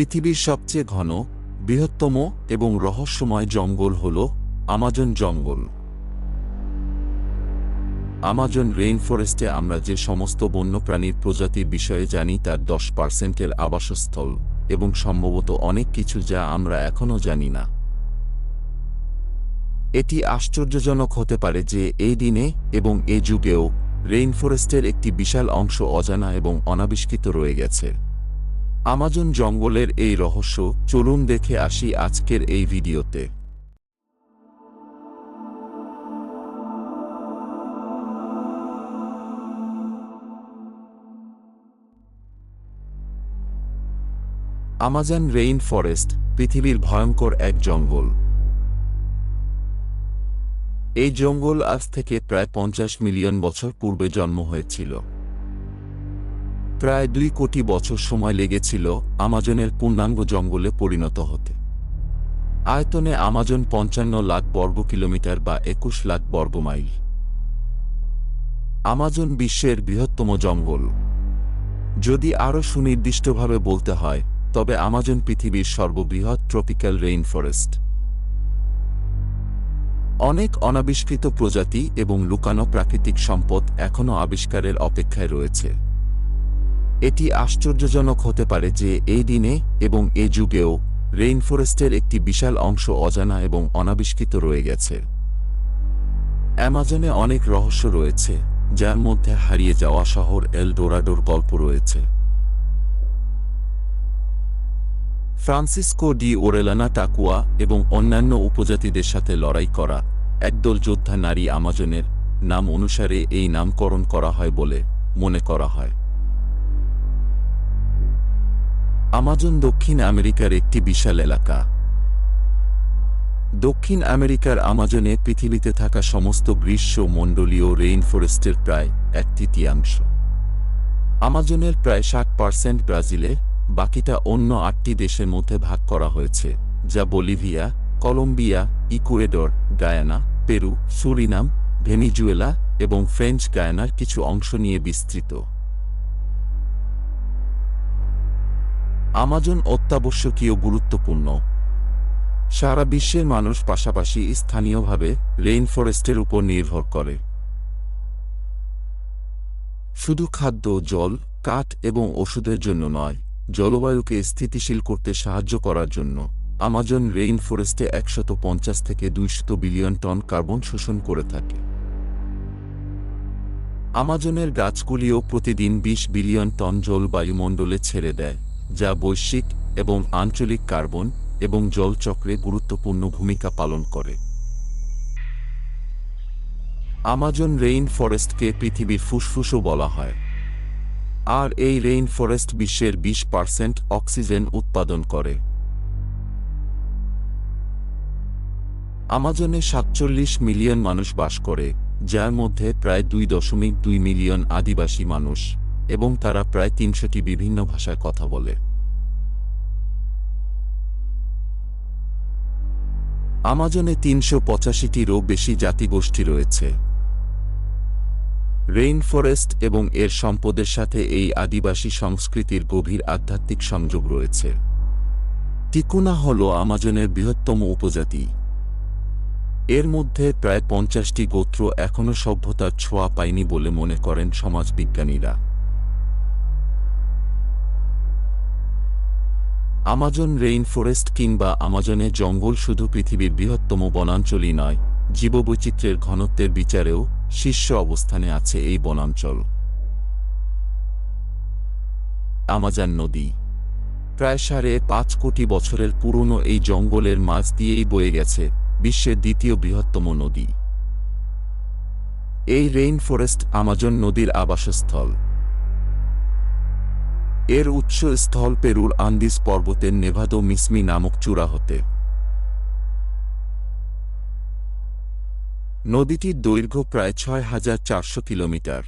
পৃথিবীর সবচেয়ে ঘন, বৃহত্তম এবং রহস্যময় জঙ্গল হল আমাজন জঙ্গল। আমাজন রেইন ফরেস্টে আমরা যে সমস্ত বন্যপ্রাণীর প্রজাতির বিষয়ে জানি তার দশ পার্সেন্টের আবাসস্থল এবং সম্ভবত অনেক কিছু যা আমরা এখনও জানি না। এটি আশ্চর্যজনক হতে পারে যে এই দিনে এবং এ যুগেও রেইন ফরেস্টের একটি বিশাল অংশ অজানা এবং অনাবিষ্কৃত রয়ে গেছে। আমাজন জঙ্গলের এই রহস্য, চলুন দেখে আসি আজকের এই ভিডিওতে। আমাজন রেইন ফরেস্ট, পৃথিবীর ভয়ঙ্কর এক জঙ্গল। এই জঙ্গল আজ থেকে প্রায় পঞ্চাশ মিলিয়ন বছর পূর্বে জন্ম হয়েছিল। প্রায় দুই কোটি বছর সময় লেগেছিল আমাজনের পূর্ণাঙ্গ জঙ্গলে পরিণত হতে। আয়তনে আমাজন পঞ্চান্ন লাখ বর্গ কিলোমিটার বা একুশ লাখ বর্গ মাইল। আমাজন বিশ্বের বৃহত্তম জঙ্গল। যদি আরও সুনির্দিষ্টভাবে বলতে হয়, তবে আমাজন পৃথিবীর সর্ববৃহৎ ট্রপিক্যাল রেইন ফরেস্ট অনেক অনাবিষ্কৃত প্রজাতি এবং লুকানো প্রাকৃতিক সম্পদ এখনও আবিষ্কারের অপেক্ষায় রয়েছে। এটি আশ্চর্যজনক হতে পারে যে এই দিনে এবং এ যুগেও রেইন ফরেস্টের একটি বিশাল অংশ অজানা এবং অনাবিষ্কৃত রয়ে গেছে। অ্যামাজনে অনেক রহস্য রয়েছে, যার মধ্যে হারিয়ে যাওয়া শহর এল ডোরাডোর গল্প রয়েছে। ফ্রান্সিসকো ডি ওরেলানা টাকুয়া এবং অন্যান্য উপজাতিদের সাথে লড়াই করা একদল যোদ্ধা নারী আমাজনের নাম অনুসারে এই নামকরণ করা হয় বলে মনে করা হয়। আমাজন দক্ষিণ আমেরিকার একটি বিশাল এলাকা। দক্ষিণ আমেরিকার আমাজনে পৃথিবীতে থাকা সমস্ত গ্রীষ্ম, মণ্ডলীয় রেইন ফরেস্টের প্রায় এক তৃতীয়াংশ। আমাজনের প্রায় ষাট পার্সেন্ট ব্রাজিলে, বাকিটা অন্য আটটি দেশের মধ্যে ভাগ করা হয়েছে, যা Bolivia, Colombia, Ecuador, Guyana, Peru, Suriname, Venezuela এবং ফ্রেঞ্চ গায়ানার কিছু অংশ নিয়ে বিস্তৃত। আমাজন অত্যাবশ্যকীয় গুরুত্বপূর্ণ। সারা বিশ্বের মানুষ পাশাপাশি স্থানীয়ভাবে রেইন ফরেস্টের উপর নির্ভর করে। শুধু খাদ্য, জল, কাঠ এবং ওষুধের জন্য নয়, জলবায়ুকে স্থিতিশীল করতে সাহায্য করার জন্য আমাজন রেইন ফরেস্টে একশত পঞ্চাশ থেকে দুইশত বিলিয়ন টন কার্বন শোষণ করে থাকে। আমাজনের গাছগুলিও প্রতিদিন বিশ বিলিয়ন টন জল বায়ুমণ্ডলে ছেড়ে দেয়। যা বৈশ্বিক এবং আঞ্চলিক কার্বন এবং জলচক্রে গুরুত্বপূর্ণ ভূমিকা পালন করে। আমাজন রেইন ফরেস্টকে পৃথিবীর ফুসফুসও বলা হয়। আর এই রেইন ফরেস্ট বিশ্বের বিশ পার্সেন্ট অক্সিজেন উৎপাদন করে। আমাজনে সাতচল্লিশ মিলিয়ন মানুষ বাস করে, যার মধ্যে প্রায় দুই দশমিক দুই মিলিয়ন আদিবাসী মানুষ। এবং তারা প্রায় তিনশোটি বিভিন্ন ভাষায় কথা বলে। আমাজনে তিনশো পঁচাশিটিরও বেশি জাতিগোষ্ঠী রয়েছে। রেইন ফরেস্ট এবং এর সম্পদের সাথে এই আদিবাসী সংস্কৃতির গভীর আধ্যাত্মিক সংযোগ রয়েছে। টিকুনা হল আমাজনের বৃহত্তম উপজাতি। এর মধ্যে প্রায় পঞ্চাশটি গোত্র এখনও সভ্যতার ছোঁয়া পায়নি বলে মনে করেন সমাজবিজ্ঞানীরা। আমাজন রেইন ফরেস্ট কিংবা আমাজনে জঙ্গল শুধু পৃথিবীর বৃহত্তম বনাঞ্চলই নয়, জীববৈচিত্র্যের ঘনত্বের বিচারেও শীর্ষ অবস্থানে আছে এই বনাঞ্চল। আমাজান নদী। প্রায় সাড়ে পাঁচ কোটি বছরের পুরনো এই জঙ্গলের মাঝ দিয়েই বয়ে গেছে বিশ্বের দ্বিতীয় বৃহত্তম নদী। এই রেইন ফরেস্ট আমাজন নদীর আবাসস্থল। এর উৎস স্থল পেরুর আন্দিস পর্বতের নেভাদো মিসমি নামক চূড়া হতে। নদীটির দৈর্ঘ্য প্রায় ছয় হাজার চারশো কিলোমিটার।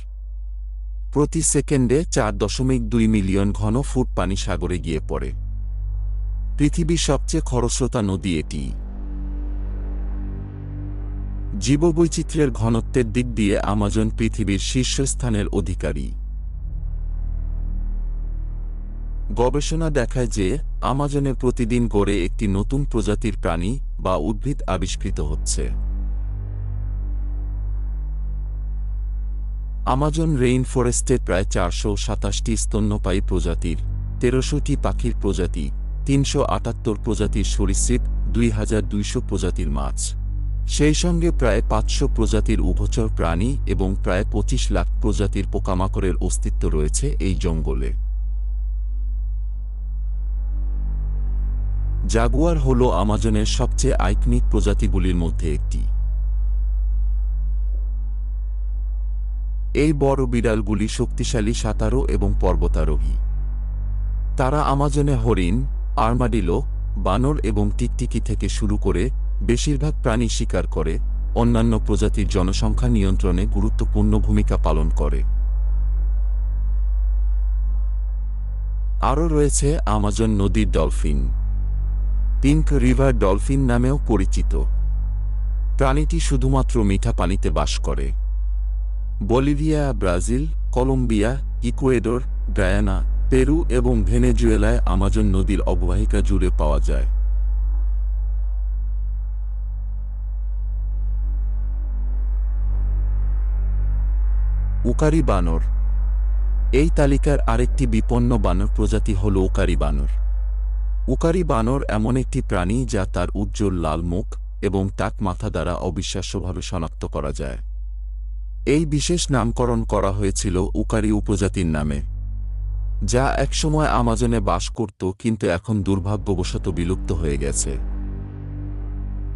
প্রতি সেকেন্ডে চার দশমিক দুই মিলিয়ন ঘন ফুট পানি সাগরে গিয়ে পড়ে। পৃথিবীর সবচেয়ে খরস্রোতা নদী এটি। জীববৈচিত্র্যের ঘনত্বের দিক দিয়ে আমাজন পৃথিবীর শীর্ষস্থানের অধিকারী। গবেষণা দেখায় যে, আমাজনে প্রতিদিন গড়ে একটি নতুন প্রজাতির প্রাণী বা উদ্ভিদ আবিষ্কৃত হচ্ছে। আমাজন রেইন ফরেস্টে প্রায় চারশো সাতাশটি স্তন্যপায়ী প্রজাতির, তেরোশোটি পাখির প্রজাতি, তিনশো আটাত্তর প্রজাতির সরীসৃপ, দুই হাজার দুইশো প্রজাতির মাছ। সেই সঙ্গে প্রায় পাঁচশো প্রজাতির উভচর প্রাণী এবং প্রায় পঁচিশ লাখ প্রজাতির পোকামাকড়ের অস্তিত্ব রয়েছে এই জঙ্গলে। জাগুয়ার হল আমাজনের সবচেয়ে আইকনিক প্রজাতিগুলির মধ্যে একটি। এই বড় বিড়ালগুলি শক্তিশালী সাঁতারু এবং পর্বতারোহী। তারা আমাজনে হরিণ, আর্মাডিলো, বানর এবং টিকটিকি থেকে শুরু করে বেশিরভাগ প্রাণী শিকার করে, অন্যান্য প্রজাতির জনসংখ্যা নিয়ন্ত্রণে গুরুত্বপূর্ণ ভূমিকা পালন করে। আরও রয়েছে আমাজন নদীর ডলফিন। পিঙ্ক রিভার ডলফিন নামেও পরিচিত। প্রাণীটি শুধুমাত্র মিঠা পানিতে বাস করে। Bolivia, Brazil, Colombia, Ecuador Guyana Peru এবং ভেনেজুয়েলায় আমাজন নদীর অববাহিকা জুড়ে পাওয়া যায়। উকারি বানর এই তালিকার আরেকটি বিপন্ন বানর প্রজাতি হল উকারি বানর উকারি বানর এমন একটি প্রাণী যা তার উজ্জ্বল লাল মুখ এবং টাক মাথা দ্বারা অবিশ্বাস্যভাবে শনাক্ত করা যায়। এই বিশেষ নামকরণ করা হয়েছিল উকারি উপজাতির নামে, যা একসময় আমাজনে বাস করত কিন্তু এখন দুর্ভাগ্যবশত বিলুপ্ত হয়ে গেছে।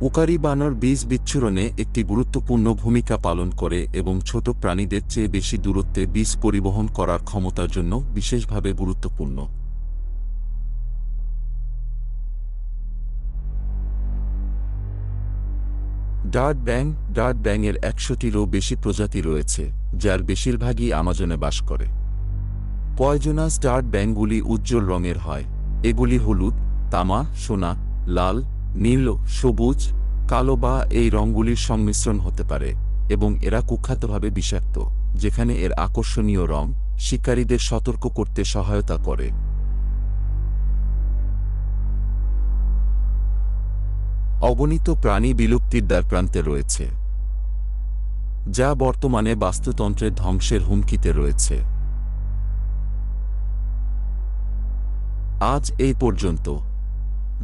উকারি বানর বীজ বিচ্ছুরণে একটি গুরুত্বপূর্ণ ভূমিকা পালন করে এবং ছোট প্রাণীদের চেয়ে বেশি দূরত্বে বীজ পরিবহন করার ক্ষমতার জন্য বিশেষভাবে গুরুত্বপূর্ণ। ডার্ট ব্যাং, ডার্ট ব্যাংয়ের একশোটিরও বেশি প্রজাতি রয়েছে, যার বেশিরভাগই আমাজনে বাস করে। পয়জনাস ডার্ট ব্যাংগুলি উজ্জ্বল রঙের হয়। এগুলি হলুদ, তামা, সোনা, লাল, নীল, সবুজ, কালো বা এই রঙগুলির সংমিশ্রণ হতে পারে, এবং এরা কুখ্যাতভাবে বিষাক্ত, যেখানে এর আকর্ষণীয় রং শিকারীদের সতর্ক করতে সহায়তা করে। অগণিত প্রাণী বিলুপ্তির দ্বারপ্রান্তে রয়েছে, যা বর্তমানে বাস্তুতন্ত্রের ধ্বংসের হুমকিতে রয়েছে। আজ এই পর্যন্ত।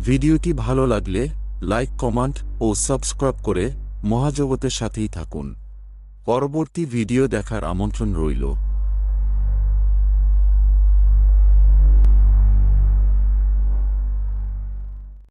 ভিডিওটি ভালো লাগলে লাইক, কমেন্ট ও সাবস্ক্রাইব করে মহাজগতের সাথেই থাকুন। পরবর্তী ভিডিও দেখার আমন্ত্রণ রইল।